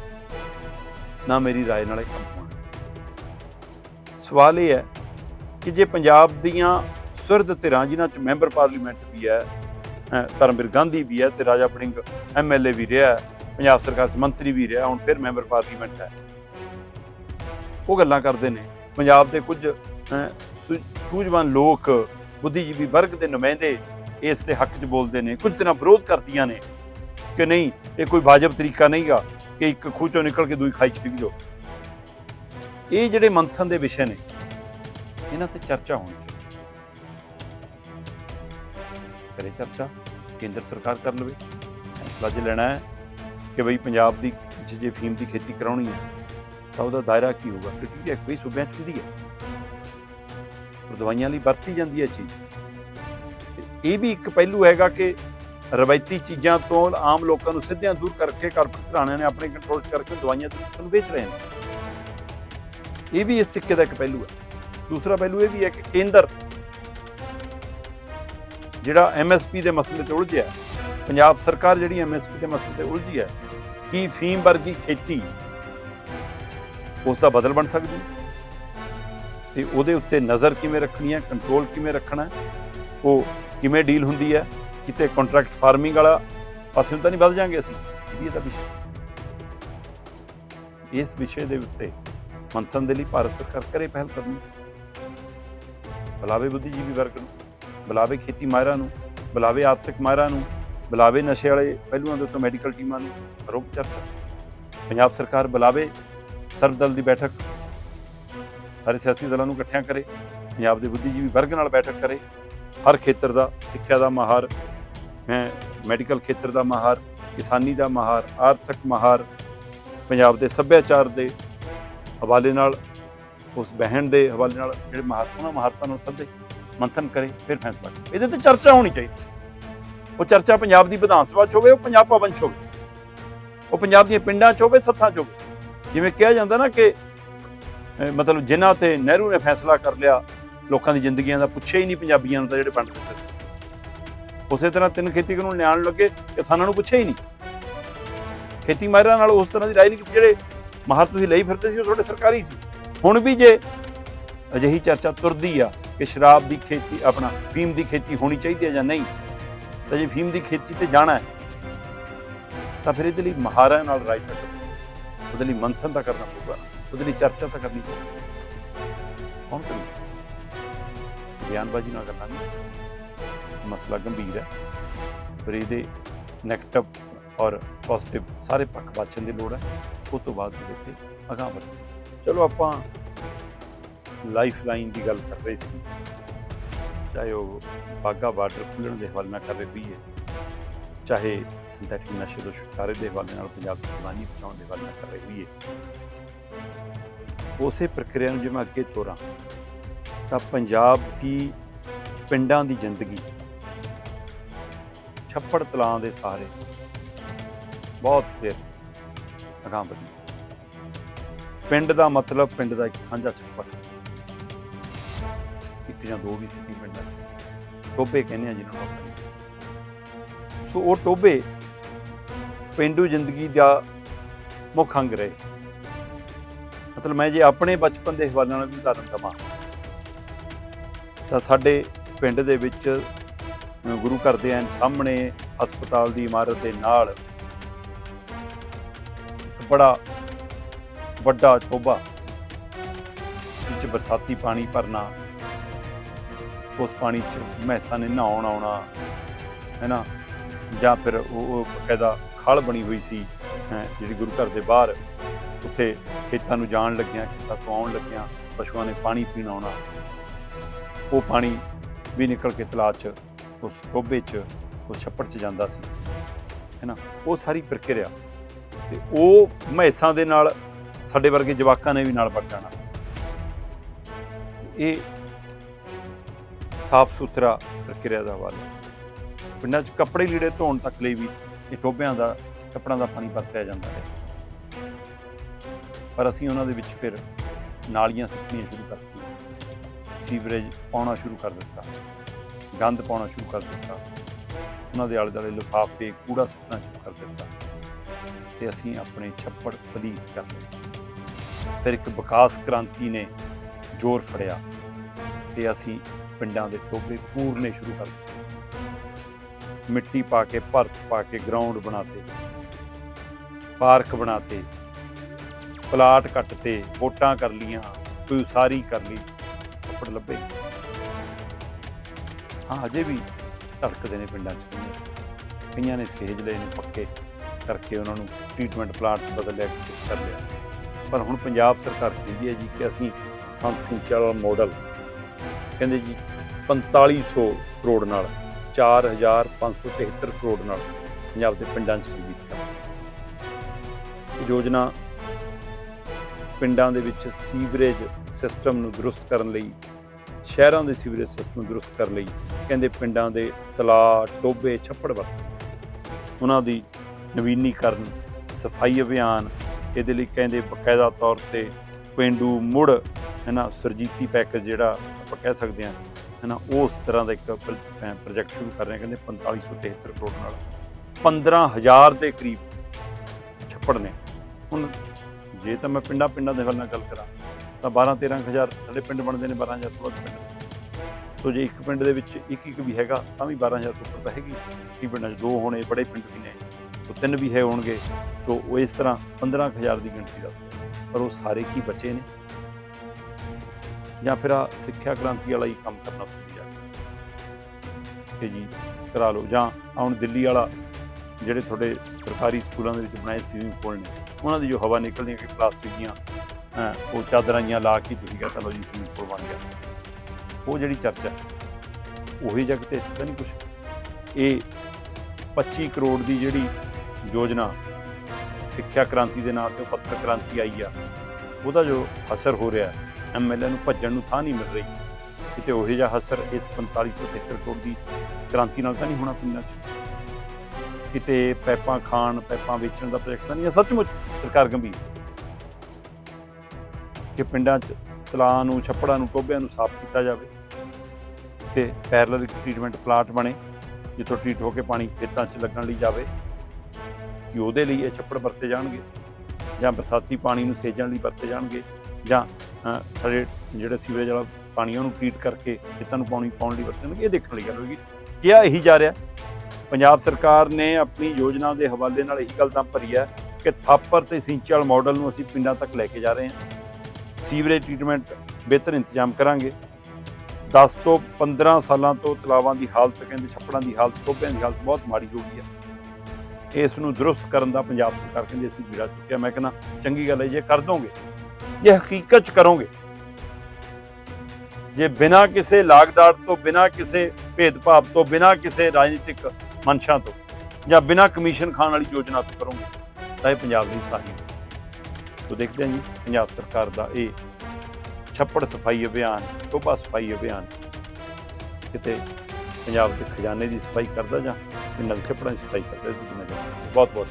ਨਾ ਮੇਰੀ رائے ਨਾਲ ਇਹ ਕੰਮ ਹੋਣਾ ਸਵਾਲ ਇਹ ਹੈ ਕਿ ਜੇ ਪੰਜਾਬ ਦੀਆਂ ਸੁਰਦ ਧਿਰਾਂ ਜਿਨ੍ਹਾਂ ਚ ਮੈਂਬਰ ਪਾਰਲੀਮੈਂਟ ਵੀ ਹੈ ਅਹ ਧਰਮਵੀਰ ਗਾਂਧੀ ਵੀ ਹੈ ਤੇ ਰਾਜਾ ਵੜਿੰਗ ਐਮਐਲਏ ਵੀ ਰਿਹਾ ਹੈ, ਪੰਜਾਬ ਸਰਕਾਰ ਚ ਮੰਤਰੀ ਵੀ ਰਿਹਾ ਹੁਣ ਫਿਰ ਮੈਂਬਰ ਪਾਰਲੀਮੈਂਟ ਹੈ ਉਹ ਗੱਲਾਂ ਕਰਦੇ ਨੇ ਪੰਜਾਬ ਦੇ ਕੁਝ ਅਹ, ਸੂ- ਸੂਝਵਾਨ ਲੋਕ ਬੁੱਧੀਜੀਵੀ ਵਰਗ ਦੇ ਨੁਮਾਇੰਦੇ ਇਸ ਦੇ ਹੱਕ 'ਚ ਬੋਲਦੇ ਨੇ, ਕੁਝ ਤਰ੍ਹਾਂ ਵਿਰੋਧ ਕਰਦੀਆਂ ਨੇ ਕਿ ਨਹੀਂ, ਇਹ ਕੋਈ ਵਾਜਬ ਤਰੀਕਾ ਨਹੀਂਗਾ ਕਿ ਇੱਕ ਖੂਹ ਚੋਂ ਨਿਕਲ ਕੇ ਦੂਈ ਖਾਈ 'ਚ ਡਿੱਗ ਜਾਓ। ਇਹ ਜਿਹੜੇ ਮੰਥਨ ਦੇ ਵਿਸ਼ੇ ਨੇ, ਇਹਨਾਂ ਤੇ ਚਰਚਾ ਹੋਣੀ ਚਾਹੀਦੀ ਕਰੇ ਚਰਚਾ, ਕੇਂਦਰ ਸਰਕਾਰ ਕਰ ਲਵੇ, ਫੈਸਲਾ ਜੇ ਲੈਣਾ ਹੈ ਕਿ ਬਈ ਪੰਜਾਬ ਦੀ ਜੇ ਫੀਮ ਦੀ ਖੇਤੀ ਕਰਾਉਣੀ ਹੈ, ਤਾਂ ਉਹਦਾ ਦਾਇਰਾ ਕੀ ਹੋਊਗਾ? ਕਿਉਂਕਿ ਇਹ ਕਈ ਸੂਬਿਆਂ 'ਚ ਹੁੰਦੀ ਹੈ। ਦਵਾਈਆਂ ਲਈ ਵਰਤੀ ਜਾਂਦੀ ਹੈ ਚੀਜ਼। ਤੇ ਇਹ ਵੀ ਇੱਕ ਪਹਿਲੂ ਹੈਗਾ ਕਿ ਰਵਾਇਤੀ ਚੀਜ਼ਾਂ ਤੋਂ ਆਮ ਲੋਕਾਂ ਨੂੰ ਸਿੱਧਿਆਂ ਦੂਰ ਕਰਕੇ ਕਾਰਪੋਰੇਟ ਘਰਾਣਿਆਂ ਨੇ ਆਪਣੇ ਕੰਟਰੋਲ 'ਚ ਕਰਕੇ ਦਵਾਈਆਂ ਤੇ ਲੋਕਾਂ ਨੂੰ ਵੇਚ ਰਹੇ ਨੇ। ਇਹ ਵੀ ਇਸ ਸਿੱਕੇ ਦਾ ਇੱਕ ਪਹਿਲੂ ਹੈ। ਦੂਸਰਾ ਪਹਿਲੂ ਇਹ ਵੀ ਹੈ ਕਿ ਕੇਂਦਰ ਜਿਹੜਾ ਐਮਐਸਪੀ ਦੇ ਮਸਲੇ ਤੇ ਉਲਝਿਆ ਪੰਜਾਬ ਸਰਕਾਰ ਜਿਹੜੀ ਐਮਐਸਪੀ ਦੇ ਮਸਲੇ ਤੇ ਉਲਝੀ ਹੈ, ਕੀ ਫੀਮ ਵਰਗੀ ਖੇਤੀ ਉਸ ਦਾ ਬਦਲ ਬਣ ਸਕਦੀ ਹੈ? ਤੇ ਉਹਦੇ ਉੱਤੇ ਨਜ਼ਰ ਕਿਵੇਂ ਰੱਖਣੀ ਹੈ ਕੰਟਰੋਲ ਕਿਵੇਂ ਰੱਖਣਾ ਉਹ ਕਿਵੇਂ ਡੀਲ ਹੁੰਦੀ ਹੈ, ਕਿਤੇ ਕੰਟਰੈਕਟ ਫਾਰਮਿੰਗ ਵਾਲਾ ਪਾਸੇ ਨੂੰ ਤਾਂ ਨਹੀਂ ਵੱਧ ਜਾਾਂਗੇ ਅਸੀਂ, ਇਹ ਤਾਂ ਇਹਦਾ ਵਿਸ਼ਾ ਇਸ ਵਿਸ਼ੇ ਦੇ ਉੱਤੇ ਮੰਥਨ ਦੇ ਲਈ ਭਾਰਤ ਸਰਕਾਰ ਕਰੇ ਪਹਿਲ ਕਰਨੀ। ਬੁਲਾਵੇ ਬੁੱਧੀਜੀਵੀ ਵਰਗ ਨੂੰ, ਬੁਲਾਵੇ ਖੇਤੀ ਮਾਹਿਰਾਂ ਨੂੰ, ਬੁਲਾਵੇ ਆਰਥਿਕ ਮਾਹਿਰਾਂ ਨੂੰ, ਬੁਲਾਵੇ ਨਸ਼ੇ ਵਾਲੇ ਪਹਿਲੂਆਂ ਦੇ ਉੱਤੇ ਮੈਡੀਕਲ ਟੀਮਾਂ ਨੂੰ ਰੋਕ ਚਰਚਾ। ਪੰਜਾਬ ਸਰਕਾਰ ਬੁਲਾਵੇ ਸਰਬਦਲ ਦੀ ਬੈਠਕ ਸਾਰੇ ਸਿਆਸੀ ਦਲਾਂ ਨੂੰ ਇਕੱਠਿਆਂ ਕਰੇ, ਪੰਜਾਬ ਦੇ ਬੁੱਧੀਜੀਵੀ ਵਰਗ ਨਾਲ ਬੈਠਕ ਕਰੇ, ਹਰ ਖੇਤਰ ਦਾ, ਸਿੱਖਿਆ ਦਾ ਮਾਹਰ, ਹੈ, ਮੈਡੀਕਲ ਖੇਤਰ ਦਾ ਮਾਹਰ, ਕਿਸਾਨੀ ਦਾ ਮਾਹਰ, ਆਰਥਿਕ ਮਾਹਰ, ਪੰਜਾਬ ਦੇ ਸੱਭਿਆਚਾਰ ਦੇ ਹਵਾਲੇ ਨਾਲ, ਉਸ ਬਹਿਣ ਦੇ ਹਵਾਲੇ ਨਾਲ ਜਿਹੜੇ ਮਹਾਤਮਾ ਉਹਨਾਂ ਮਹਾਰਤਾਂ ਨਾਲ ਸੱਦੇ, ਮੰਥਨ ਕਰੇ, ਫਿਰ ਫੈਸਲਾ ਕਰੇ। ਇਹਦੇ ਤੇ ਚਰਚਾ ਹੋਣੀ ਚਾਹੀਦੀ। ਉਹ ਚਰਚਾ ਪੰਜਾਬ ਦੀ ਵਿਧਾਨ ਸਭਾ 'ਚ ਹੋਵੇ, ਉਹ ਪੰਜਾਬ ਭਵਨ 'ਚ ਹੋਵੇ। ਉਹ ਪੰਜਾਬ ਦੀਆਂ ਪਿੰਡਾਂ 'ਚ ਹੋਵੇ, ਸੱਥਾਂ 'ਚ ਹੋਵੇ। ਜਿਵੇਂ ਕਿਹਾ ਜਾਂਦਾ ਨਾ ਕਿ ਮਤਲਬ ਜਿਨ੍ਹਾਂ ਤੇ ਨਹਿਰੂ ਨੇ ਫੈਸਲਾ ਕਰ ਲਿਆ, ਲੋਕਾਂ ਦੀ ਜ਼ਿੰਦਗੀਆਂ ਦਾ ਪੁੱਛਿਆ ਹੀ ਨਹੀਂ, ਪੰਜਾਬੀਆਂ ਨੂੰ ਤਾਂ ਜਿਹੜੇ ਪੰਡਤ ਦਿੱਤੇ ਉਸੇ ਤਰ੍ਹਾਂ ਤਿੰਨ ਖੇਤੀ ਕਾਨੂੰਨ ਲਿਆਉਣ ਲੱਗੇ, ਕਿਸਾਨਾਂ ਨੂੰ ਪੁੱਛਿਆ ਹੀ ਨਹੀਂ। ਖੇਤੀ ਮਾਹਿਰਾਂ ਨਾਲ ਉਸ ਤਰ੍ਹਾਂ ਦੀ ਰਾਜਨੀਤੀ ਜਿਹੜੇ ਮਾਹਰ ਤੁਸੀਂ ਲਈ ਫਿਰਦੇ ਸੀ, ਉਹ ਤੁਹਾਡੇ ਸਰਕਾਰੀ ਸੀ। ਹੁਣ ਵੀ ਜੇ ਅਜਿਹੀ ਚਰਚਾ ਤੁਰਦੀ ਆ ਕਿ ਸ਼ਰਾਬ ਦੀ ਖੇਤੀ, ਆਪਣਾ ਫੀਮ ਦੀ ਖੇਤੀ ਹੋਣੀ ਚਾਹੀਦੀ ਹੈ ਜਾਂ ਨਹੀਂ, ਤਾਂ ਜੇ ਫੀਮ ਦੀ ਖੇਤੀ ਤੇ ਜਾਣਾ ਹੈ, ਤਾਂ ਫਿਰ ਇਹਦੇ ਲਈ ਮਹਾਰਾਂ ਨਾਲ ਰਾਜਨੀਤੀ ਕਰਨੀ। ਉਹਦੇ ਲਈ ਮੰਥਨ ਤਾਂ ਕਰਨਾ ਪਊਗਾ। ਉਹਦੇ ਲਈ ਚਰਚਾ ਤਾਂ ਕਰਨੀ ਪਊਗੀ ਕੌਣ ਕਰੂ ਬਿਆਨਬਾਜ਼ੀ ਨਾਲ ਕਰਨਾ ਨਹੀਂ। ਮਸਲਾ ਗੰਭੀਰ ਹੈ। ਪਰ ਇਹਦੇ ਨੈਗੇਟਿਵ ਔਰ ਪੋਜ਼ਿਟਿਵ ਸਾਰੇ ਪੱਖ ਵਾਚਣ ਦੀ ਲੋੜ ਹੈ। ਉਸ ਤੋਂ ਬਾਅਦ ਇਹਦੇ ਤੇ ਅਗਾਂਹ ਵਧੋ। ਚਲੋ ਆਪਾਂ ਲਾਈਫ ਲਾਈਨ ਦੀ ਗੱਲ ਕਰ ਰਹੇ ਸੀ। ਚਾਹੇ ਉਹ ਬਾਗਾ ਬਾਰਡਰ ਖੁੱਲਣ ਦੇ ਹਵਾਲੇ ਨਾਲ ਕਰ ਰਹੀ ਹੈ। ਚਾਹੇ ਸਿੰਥੈਟਿਕ ਨਸ਼ੇ ਤੋਂ ਛੁਟਕਾਰੇ ਦੇ ਹਵਾਲੇ ਨਾਲ ਪੰਜਾਬ ਦੀ ਜਵਾਨੀ ਬਚਾਉਣ ਦੇ ਹਵਾਲੇ ਨਾਲ ਕਰ ਰਹੀ ਹੈ। ਉਸੇ ਪ੍ਰਕਿਰਿਆ ਨੂੰ ਜੇ ਮੈਂ ਅੱਗੇ ਤੋਰਾਂ, ਤਾਂ ਪੰਜਾਬ ਦੀ ਪਿੰਡਾਂ ਦੀ ਜ਼ਿੰਦਗੀ, ਛੱਪੜ ਤਲਾਂ ਦੇ ਸਾਰੇ ਬਹੁਤ ਦੇਰ ਅਗਾਂਹ ਵਧੀ। ਪਿੰਡ ਦਾ ਮਤਲਬ ਪਿੰਡ ਦਾ ਇੱਕ ਸਾਂਝਾ ਛੱਪੜ। ਇੱਕ ਜਾਂ ਦੋ ਵੀ ਸੀ ਪਿੰਡਾਂ 'ਚ। ਟੋਬੇ ਕਹਿੰਦੇ ਆ ਜਿਹਨਾਂ ਨੂੰ ਸੋ ਉਹ ਟੋਬੇ ਪਿੰਡੂ ਜ਼ਿੰਦਗੀ ਦਾ ਮੁੱਖ ਅੰਗ ਰਹੇ। ਮਤਲਬ ਮੈਂ ਜੇ ਆਪਣੇ ਬਚਪਨ ਦੇ ਹਵਾਲੇ ਨਾਲ ਵੀ ਉਦਾਹਰਨ ਦਵਾਂ ਤਾਂ ਸਾਡੇ ਪਿੰਡ ਦੇ ਵਿੱਚ ਗੁਰੂ ਘਰ ਦੇ ਐਨ ਸਾਹਮਣੇ ਹਸਪਤਾਲ ਦੀ ਇਮਾਰਤ ਦੇ ਨਾਲ ਬੜਾ ਵੱਡਾ ਟੋਬਾ ਵਿੱਚ ਬਰਸਾਤੀ ਪਾਣੀ ਭਰਨਾ ਉਸ ਪਾਣੀ 'ਚ ਮੈਸਾਂ ਨੇ ਨਹਾਉਣ ਆਉਣਾ ਹੈ ਨਾ ਜਾਂ ਫਿਰ ਉਹ ਉਹ ਬਕਾਇਦਾ ਖਾਲ ਬਣੀ ਹੋਈ ਸੀ ਹੈਂ, ਜਿਹੜੀ ਗੁਰੂ ਘਰ ਦੇ ਬਾਹਰ। ਉੱਥੇ ਖੇਤਾਂ ਨੂੰ ਜਾਣ ਲੱਗਿਆਂ, ਖੇਤਾਂ ਤੋਂ ਆਉਣ ਲੱਗਿਆਂ, ਪਸ਼ੂਆਂ ਨੇ ਪਾਣੀ ਪੀਣ ਆਉਣਾ। ਉਹ ਪਾਣੀ ਵੀ ਨਿਕਲ ਕੇ ਤਲਾਅ 'ਚ, ਉਸ ਟੋਬੇ 'ਚ, ਉਸ ਛੱਪੜ 'ਚ ਜਾਂਦਾ ਸੀ। ਹੈਨਾ? ਉਹ ਸਾਰੀ ਪ੍ਰਕਿਰਿਆ ਤੇ ਉਹ ਮਹਿਸਾਂ ਦੇ ਨਾਲ, ਸਾਡੇ ਵਰਗੇ ਜਵਾਕਾਂ ਨੇ ਵੀ ਨਾਲ ਵੜ ਜਾਣਾ। ਇਹ ਸਾਫ਼ ਸੁਥਰਾ ਪ੍ਰਕਿਰਿਆ ਦਾ ਹਵਾਲਾ ਪਿੰਡਾਂ 'ਚ ਕੱਪੜੇ ਲੀੜੇ ਧੋਣ ਤੱਕ ਲਈ ਵੀ ਇਹ ਟੋਬਿਆਂ ਦਾ, ਛੱਪੜਾਂ ਦਾ ਪਾਣੀ ਵਰਤਿਆ ਜਾਂਦਾ ਹੈ। ਪਰ ਅਸੀਂ ਉਹਨਾਂ ਦੇ ਵਿੱਚ ਫਿਰ ਨਾਲੀਆਂ ਸਿੱਟਣੀਆਂ ਸ਼ੁਰੂ ਕਰਤੀਆਂ। ਸੀਵਰੇਜ ਪਾਉਣਾ ਸ਼ੁਰੂ ਕਰ ਦਿੱਤਾ। ਗੰਦ ਪਾਉਣਾ ਸ਼ੁਰੂ ਕਰ ਦਿੱਤਾ। ਉਹਨਾਂ ਦੇ ਆਲੇ ਦੁਆਲੇ ਲਿਫਾਫੇ, ਕੂੜਾ ਸੁੱਟਣਾ ਸ਼ੁਰੂ ਕਰ ਦਿੱਤਾ ਤੇ ਅਸੀਂ ਆਪਣੇ ਛੱਪੜ ਪਲੀਤ ਕਰ ਲਏ। ਫਿਰ ਇੱਕ ਵਿਕਾਸ ਕ੍ਰਾਂਤੀ ਨੇ ਜ਼ੋਰ ਫੜਿਆ ਤੇ ਅਸੀਂ ਪਿੰਡਾਂ ਦੇ ਟੋਭੇ ਪੂਰਨੇ ਸ਼ੁਰੂ ਕਰ ਦਿੱਤੇ। ਮਿੱਟੀ ਪਾ ਕੇ, ਭਰਤ ਪਾ ਕੇ ਗਰਾਊਂਡ ਬਣਾਤੇ। ਪਾਰਕ ਬਣਾਤੇ। ਪਲਾਟ ਕੱਟ 'ਤੇ ਵੋਟਾਂ ਕਰ ਲੀਆਂ ਕੋਈ ਉਸਾਰੀ ਕਰ ਲਈ ਛੱਪੜ ਲੱਭੇ। ਹਾਂ, ਅਜੇ ਵੀ ਧੜਕਦੇ ਨੇ ਪਿੰਡਾਂ 'ਚ ਕਈਆਂ। ਨੇ ਸੇਜ ਲਏ ਨੇ ਪੱਕੇ, ਕਰਕੇ ਉਹਨਾਂ ਨੂੰ ਟ੍ਰੀਟਮੈਂਟ ਪਲਾਂਟ 'ਚ ਬਦਲਿਆ ਕੁਛ ਕਰ ਲਿਆ। ਪਰ ਹੁਣ ਪੰਜਾਬ ਸਰਕਾਰ ਕਹਿੰਦੀ ਹੈ ਜੀ ਕਿ ਅਸੀਂ ਸੰਤ ਸਿੰਘ ਵਾਲਾ ਮਾਡਲ ਕਹਿੰਦੇ ਜੀ 4500 ਕਰੋੜ ਨਾਲ 4573 ਕਰੋੜ ਨਾਲ ਪੰਜਾਬ ਦੇ ਪਿੰਡਾਂ 'ਚ ਸੰਗੀਤ ਕਰ ਯੋਜਨਾ ਪਿੰਡਾਂ ਦੇ ਵਿੱਚ ਸੀਵਰੇਜ ਸਿਸਟਮ ਨੂੰ ਦਰੁਸਤ ਕਰਨ ਲਈ, ਸ਼ਹਿਰਾਂ ਦੇ ਸੀਵਰੇਜ ਸਿਸਟਮ ਨੂੰ ਦਰੁਸਤ ਕਰਨ ਲਈ ਕਹਿੰਦੇ ਪਿੰਡਾਂ ਦੇ ਤਲਾ ਟੋਬੇ ਛੱਪੜ ਵਰਤ ਉਹਨਾਂ ਦੀ ਨਵੀਨੀਕਰਨ ਸਫ਼ਾਈ ਅਭਿਆਨ ਇਹਦੇ ਲਈ ਕਹਿੰਦੇ ਬਕਾਇਦਾ ਤੌਰ ਤੇ ਪਿੰਡੂ ਮੁੜ, ਹੈ ਨਾ, ਸਰਜੀਤੀ ਪੈਕੇਜ ਜਿਹੜਾ ਆਪਾਂ ਕਹਿ ਸਕਦੇ ਹਾਂ, ਹੈ ਨਾ ਉਸ ਤਰ੍ਹਾਂ ਦਾ ਇੱਕ ਪ੍ਰੋਜੈਕਟ ਸ਼ੁਰੂ ਕਰ ਰਹੇ ਹਾਂ ਕਹਿੰਦੇ 4573 ਕਰੋੜ ਨਾਲ। 15000 ਦੇ ਕਰੀਬ ਛੱਪੜ ਨੇ। ਹੁਣ ਜੇ ਤਾਂ ਮੈਂ ਪਿੰਡਾਂ ਪਿੰਡਾਂ ਦੇ ਵੱਲ ਨਾਲ ਗੱਲ ਕਰਾਂ, ਤਾਂ 12 13000 ਸਾਡੇ ਪਿੰਡ ਬਣਦੇ ਨੇ 12000 ਤੋਂ ਵੱਧ ਪਿੰਡ ਸੋ ਜੇ ਇੱਕ ਪਿੰਡ ਦੇ ਵਿੱਚ ਇੱਕ ਇੱਕ ਵੀ ਹੈਗਾ, ਤਾਂ ਵੀ 12000 ਤੋਂ ਉੱਪਰ ਤਾਂ ਹੈਗੀ। ਕੀ ਪਿੰਡਾਂ 'ਚ ਦੋ ਹੋਣੇ, ਬੜੇ ਪਿੰਡ ਵੀ ਨੇ, ਸੋ ਤਿੰਨ ਵੀ ਹੈ ਹੋਣਗੇ। ਸੋ ਉਹ ਇਸ ਤਰ੍ਹਾਂ 15000 ਦੀ ਗਿਣਤੀ ਦੱਸ ਪਰ ਉਹ ਸਾਰੇ ਕੀ ਬਚੇ ਨੇ? ਜਾਂ ਫਿਰ ਆ ਸਿੱਖਿਆ ਕ੍ਰਾਂਤੀ ਵਾਲਾ ਹੀ ਕੰਮ ਕਰਨਾ ਪਊ ਕਿ ਜੀ, ਕਰਾ ਲਓ। ਜਾਂ ਹੁਣ ਦਿੱਲੀ ਵਾਲਾ ਜਿਹੜੇ ਤੁਹਾਡੇ ਸਰਕਾਰੀ ਸਕੂਲਾਂ ਦੇ ਵਿੱਚ ਬਣਾਏ ਸਵੀਮਿੰਗ ਪੂਲ ਨੇ ਉਹਨਾਂ ਦੀ ਜੋ ਹਵਾ ਨਿਕਲਦੀ ਹੈ ਕਿ ਪਲਾਸਟਿਕ ਦੀਆਂ ਹੈਂ, ਉਹ ਚਾਦਰਾਂ ਜੀਆਂ ਲਾ ਕੇ ਤੁਸੀਂ ਕਹਿੰਦਾ ਚਲੋ ਜੀ ਸਵੀਮਿੰਗ ਪੂਲ ਬਣ ਗਿਆ। ਉਹ ਜਿਹੜੀ ਚਰਚਾ ਉਹੀ ਜਗ ਤੇ ਇੱਥੇ ਤਾਂ ਨਹੀਂ ਕੁਝ ਇਹ 25 ਕਰੋੜ ਦੀ ਜਿਹੜੀ ਯੋਜਨਾ ਸਿੱਖਿਆ ਕ੍ਰਾਂਤੀ ਦੇ ਨਾਂ ਤੇ ਪੱਤਰ ਕ੍ਰਾਂਤੀ ਆਈ ਆ ਉਹਦਾ ਜੋ ਅਸਰ ਹੋ ਰਿਹਾ ਐਮਐਲਏ ਨੂੰ ਭੱਜਣ ਨੂੰ ਥਾਂ ਨਹੀਂ ਮਿਲ ਰਹੀ। ਕਿਤੇ ਉਹੋ ਜਿਹਾ ਅਸਰ ਇਸ 4573 ਕਰੋੜ ਦੀ ਕ੍ਰਾਂਤੀ ਨਾਲ ਤਾਂ ਨਹੀਂ ਹੋਣਾ ਪਿੰਡਾਂ 'ਚ? ਕਿਤੇ ਪੈਪਾਂ ਖਾਣ ਪੈਪਾਂ ਵੇਚਣ ਦਾ ਪ੍ਰੋਜੈਕਟ ਤਾਂ ਨਹੀਂ ਹੈ। ਸੱਚਮੁੱਚ ਸਰਕਾਰ ਗੰਭੀਰ ਕਿ ਪਿੰਡਾਂ 'ਚ ਤਲਾਅ ਨੂੰ ਛੱਪੜਾਂ ਨੂੰ ਟੋਬਿਆਂ ਨੂੰ ਸਾਫ਼ ਕੀਤਾ ਜਾਵੇ ਤੇ ਪੈਰਲਲ ਟ੍ਰੀਟਮੈਂਟ ਪਲਾਂਟ ਬਣੇ ਜਿੱਥੋਂ ਟ੍ਰੀਟ ਹੋ ਕੇ ਪਾਣੀ ਖੇਤਾਂ 'ਚ ਲੱਗਣ ਲਈ ਜਾਵੇ ਕਿ ਉਹਦੇ ਲਈ ਇਹ ਛੱਪੜ ਵਰਤੇ ਜਾਣਗੇ ਜਾਂ ਬਰਸਾਤੀ ਪਾਣੀ ਨੂੰ ਸੇਜਣ ਲਈ ਵਰਤੇ ਜਾਣਗੇ ਜਾਂ ਅ, ਸਾਡੇ ਜਿਹੜੇ ਸੀਵਰੇਜ ਵਾਲਾ ਪਾਣੀ ਉਹਨੂੰ ਟ੍ਰੀਟ ਕਰਕੇ ਖੇਤਾਂ ਨੂੰ ਪਾਣੀ ਪਾਉਣ ਲਈ ਵਰਤੇ ਜਾਣਗੇ ਇਹ ਦੇਖਣ ਲਈ ਗੱਲ ਹੋਏਗੀ। ਕਿਹਾ ਇਹੀ ਜਾ ਰਿਹਾ ਪੰਜਾਬ ਸਰਕਾਰ ਨੇ ਆਪਣੀ ਯੋਜਨਾ ਦੇ ਹਵਾਲੇ ਨਾਲ ਇਹੀ ਗੱਲ ਤਾਂ ਭਰੀ ਹੈ ਕਿ ਥਾਪਰ ਤੇ ਸਿੰਚਲ ਮਾਡਲ ਨੂੰ ਅਸੀਂ ਪਿੰਡਾਂ ਤੱਕ ਲੈ ਕੇ ਜਾ ਰਹੇ ਹਾਂ। ਸੀਵਰੇਜ ਟ੍ਰੀਟਮੈਂਟ ਬਿਹਤਰ ਇੰਤਜ਼ਾਮ ਕਰਾਂਗੇ। 10 ਤੋਂ 15 ਸਾਲਾਂ ਤੋਂ ਤਲਾਵਾਂ ਦੀ ਹਾਲਤ, ਕਹਿੰਦੇ ਛੱਪੜਾਂ ਦੀ ਹਾਲਤ ਟੋਬਿਆਂ ਦੀ ਹਾਲਤ ਬਹੁਤ ਮਾੜੀ ਹੋ ਗਈ ਹੈ। ਇਸ ਨੂੰ ਦਰੁਸਤ ਕਰਨ ਦਾ ਪੰਜਾਬ ਸਰਕਾਰ ਕਹਿੰਦੀ ਅਸੀਂ ਬੀੜਾ ਚੁੱਕਿਆ। ਮੈਂ ਕਹਿੰਦਾ, ਚੰਗੀ ਗੱਲ ਹੈ, ਜੇ ਕਰ ਦੋਗੇ, ਜੇ ਹਕੀਕਤ ਚ ਕਰੋਗੇ, ਜੇ ਬਿਨਾਂ ਕਿਸੇ ਲਾਗ ਡਾਟ ਤੋਂ, ਬਿਨਾਂ ਕਿਸੇ ਭੇਦਭਾਵ ਤੋਂ, ਬਿਨਾਂ ਕਿਸੇ ਰਾਜਨੀਤਿਕ ਮਨਸ਼ਾ ਤੋਂ ਜਾਂ ਬਿਨਾਂ ਕਮਿਸ਼ਨ ਖਾਣ ਵਾਲੀ ਯੋਜਨਾ ਤੋਂ ਕਰੋਗੇ, ਤਾਂ ਇਹ ਪੰਜਾਬ ਦੀ ਸਾਹੀ ਹੈ। ਸੋ ਦੇਖਦੇ ਹਾਂ ਜੀ, ਪੰਜਾਬ ਸਰਕਾਰ ਦਾ ਇਹ ਛੱਪੜ ਸਫ਼ਾਈ ਅਭਿਆਨ ਟੋਬਾ ਸਫ਼ਾਈ ਅਭਿਆਨ ਕਿਤੇ ਪੰਜਾਬ ਦੇ ਖਜ਼ਾਨੇ ਦੀ ਸਫ਼ਾਈ ਕਰਦਾ ਜਾਂ ਪਿੰਡਾਂ ਦੇ ਛੱਪੜਾਂ ਦੀ ਸਫ਼ਾਈ ਕਰਦਾ ਬਹੁਤ ਬਹੁਤ